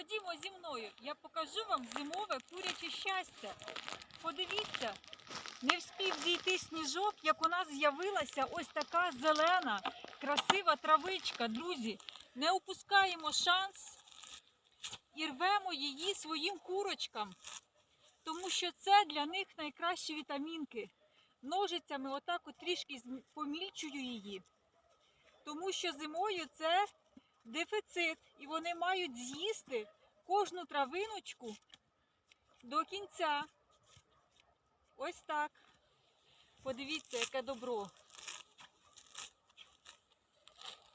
Ходімо зі мною, я покажу вам зимове куряче щастя. Подивіться, не вспів дійти сніжок, як у нас з'явилася ось така зелена, красива травичка. Друзі, не упускаємо шанс і рвемо її своїм курочкам, тому що це для них найкращі вітамінки. Ножицями отак от трішки помільчую її, тому що зимою це дефіцит, і вони мають з'їсти кожну травиночку до кінця. Ось так. Подивіться, яке добро.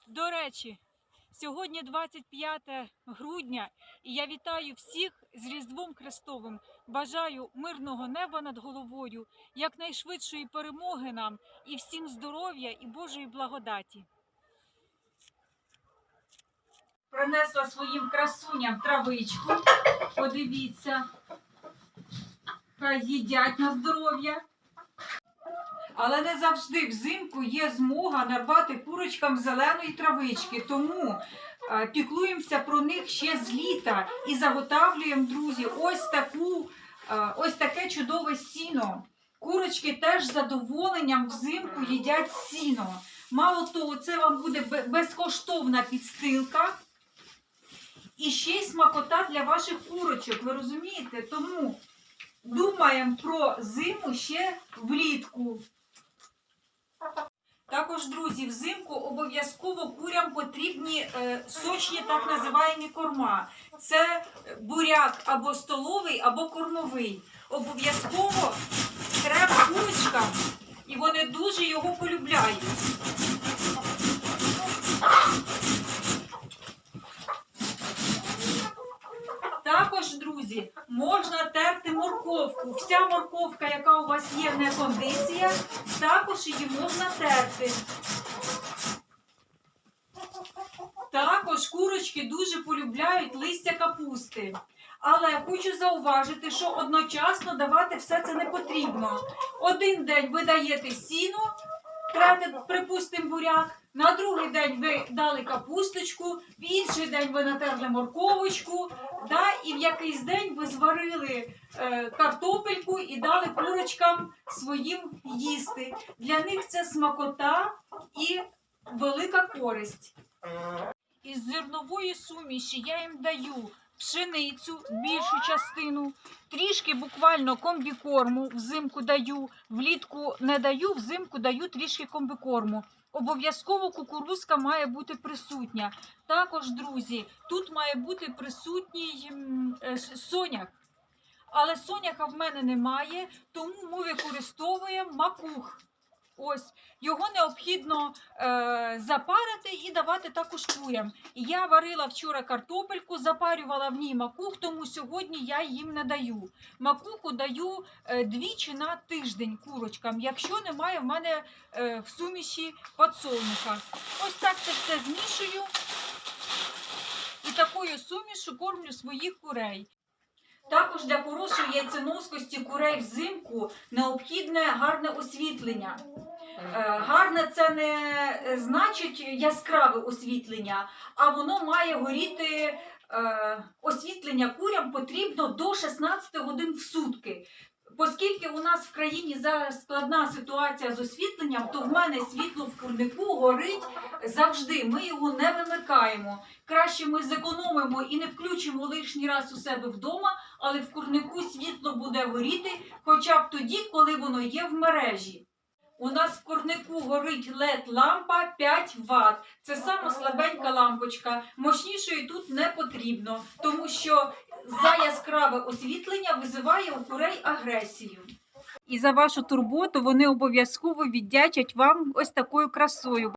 До речі, сьогодні 25 грудня, і я вітаю всіх з Різдвом Христовим. Бажаю мирного неба над головою, якнайшвидшої перемоги нам і всім здоров'я і Божої благодаті. Принесла своїм красуням травичку. Подивіться. Хай їдять на здоров'я. Але не завжди взимку є змога нарвати курочкам зеленої травички. Тому е, піклуємося про них ще з літа і заготавлюємо, друзі, ось таку, е, ось таке чудове сіно. Курочки теж з задоволенням взимку їдять сіно. Мало того, це вам буде безкоштовна підстилка. І ще й смакота для ваших курочок, ви розумієте? Тому думаємо про зиму ще влітку. Також, друзі, взимку обов'язково курям потрібні е, сочні так називаємо корма. Це буряк або столовий, або кормовий. Обов'язково треба курочкам, і вони дуже його полюбляють. Також, друзі, можна терти морковку. Вся морковка, яка у вас є, не кондиція, також її можна терти. Також курочки дуже полюбляють листя капусти. Але хочу зауважити, що одночасно давати все це не потрібно. Один день ви даєте сіно, трете, припустимо, буряк. На другий день ви дали капусточку, в інший день ви натерли морковочку, да, і в якийсь день ви зварили е, картопельку і дали курочкам своїм їсти. Для них це смакота і велика користь. Із зернової суміші я їм даю пшеницю, більшу частину, трішки буквально комбікорму взимку даю, влітку не даю, взимку даю трішки комбікорму. Обов'язково кукурузка має бути присутня. Також, друзі, тут має бути присутній е, соняк. Але соняка в мене немає, тому ми використовуємо макух. Ось його необхідно е, запарити і давати також курям. Я варила вчора картопельку, запарювала в ній макух, тому сьогодні я їм не даю. Макуху даю е, двічі на тиждень курочкам, якщо немає в мене е, в суміші подсолнуха. Ось так це все змішую і такою сумішу кормлю своїх курей. Також для хорошої яйценоскості курей взимку необхідне гарне освітлення. Е, Гарне це не е, значить яскраве освітлення, а воно має горіти. е, Освітлення курям потрібно до 16 годин в сутки. Оскільки у нас в країні зараз складна ситуація з освітленням, то в мене світло в курнику горить завжди. Ми його не вимикаємо. Краще ми зекономимо і не включимо лишній раз у себе вдома, але в курнику світло буде горіти хоча б тоді, коли воно є в мережі. У нас в курнику горить led лампа 5 Вт. Це сама слабенька лампочка. Мощнішої тут не потрібно, тому що за яскраве освітлення визиває у курей агресію. І за вашу турботу вони обов'язково віддячать вам ось такою красою.